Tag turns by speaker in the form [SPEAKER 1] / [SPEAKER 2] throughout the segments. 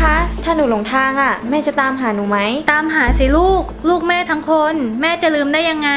[SPEAKER 1] คะ ถ้าหนูหลงทางอะ แม่จะตามหาหนูไหม
[SPEAKER 2] ตามหาสิลูก ลูกแม่ทั้งคน แม่จะลืมได้ยังไง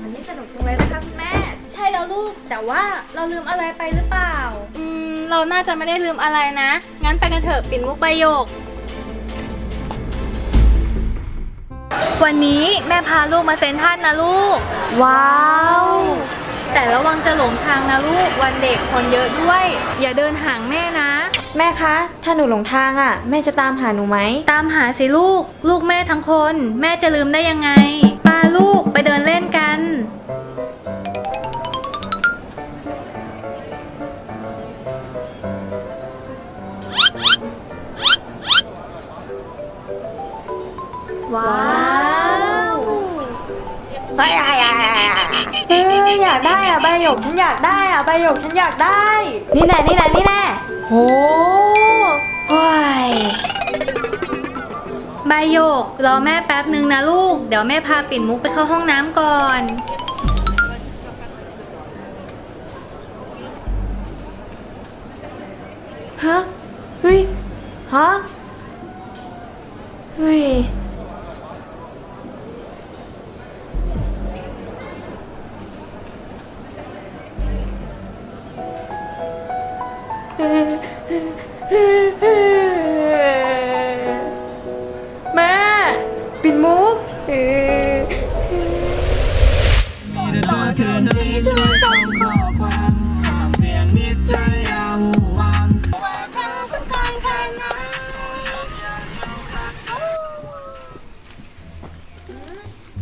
[SPEAKER 1] วันนี้สนุกจังเลยนะคะคุณแม่
[SPEAKER 2] ใช่แล้วลูก แต่ว่าเราลืมอะไรไปหรือเปล่า อืม เราน่าจะไม่ได้ลืมอะไรนะ งั้นไปกันเถอะปิ่นมุกใบโยก วันนี้แม่พาลูกมาเซ็นทรัลนะลูก
[SPEAKER 1] ว้าว
[SPEAKER 2] แต่ระวังจะหลงทางนะลูกวันเด็กคนเยอะด้วย อย่าเดินห่างแม่นะ
[SPEAKER 1] แม่คะ ถ้าหนูหลงทางอะ แม่จะตามหาหนูไหม
[SPEAKER 2] ตามหาสิลูก ลูกแม่ทั้งคน แม่จะลืมได้ยังไงปาลูกไปเดินเล่นกัน ว้าว
[SPEAKER 1] เฮ้ยอยากได้อะใบหยกฉันอยากได้อะใบหยกฉันอยากได้ นี่แน่นี่แน่นี่แน่โอ้โอ้ย
[SPEAKER 2] ใบโยกรอแม่แป๊บหนึ่งนะลูก เดี๋ยวแม่พาปิ่นมุกไปเข้าห้องน้ำก่อน
[SPEAKER 1] ฮะ เฮ้ย ฮะ เฮ้ย แม่ปิ่นมุก
[SPEAKER 3] มีแต่เธอคืนนี้ช่วยส่งขอความหามเสียงนิดใจอย่าหูหวาน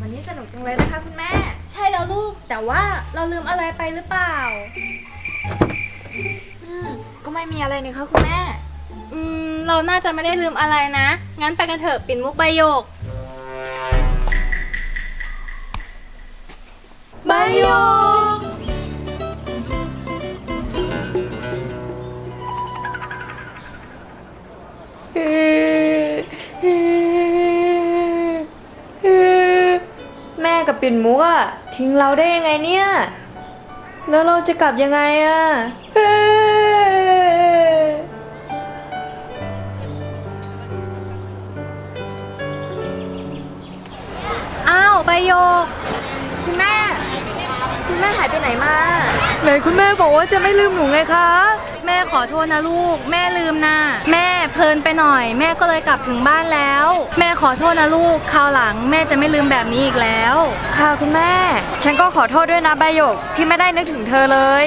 [SPEAKER 1] วันนี้สนุกจังเลยนะคะคุณแม่
[SPEAKER 2] ใช่แล้วลูก แต่ว่าเราลืมอะไรไปหรือเปล่า
[SPEAKER 1] ก็ไม่มีอะไรนี่คะคุณแม่
[SPEAKER 2] อืม เราน่าจะไม่ได้ลืมอะไรนะ งั้นไปกันเถอะ ปิ่นมุกใบโยก ใบโยก
[SPEAKER 1] แม่กับปิ่นมุกอะทิ้งเราได้ยังไงเนี่ย แล้วเราจะกลับยังไงอะ
[SPEAKER 2] ใบโยก
[SPEAKER 1] คุณแม่ คุณแม่หายไปไหนมา ไหนคุณแม่บอกว่าจะไม่ลืมหนูไงคะ
[SPEAKER 2] แม่ขอโทษนะลูก แม่ลืมนะแม่เพลินไปหน่อย แม่ก็เลยกลับถึงบ้านแล้ว แม่ขอโทษนะลูกคราวหลัง แม่จะไม่ลืมแบบนี้อีกแล้ว
[SPEAKER 1] ค่ะคุณแม่ ฉันก็ขอโทษด้วยนะใบหยกที่ไม่ได้นึกถึงเธอเลย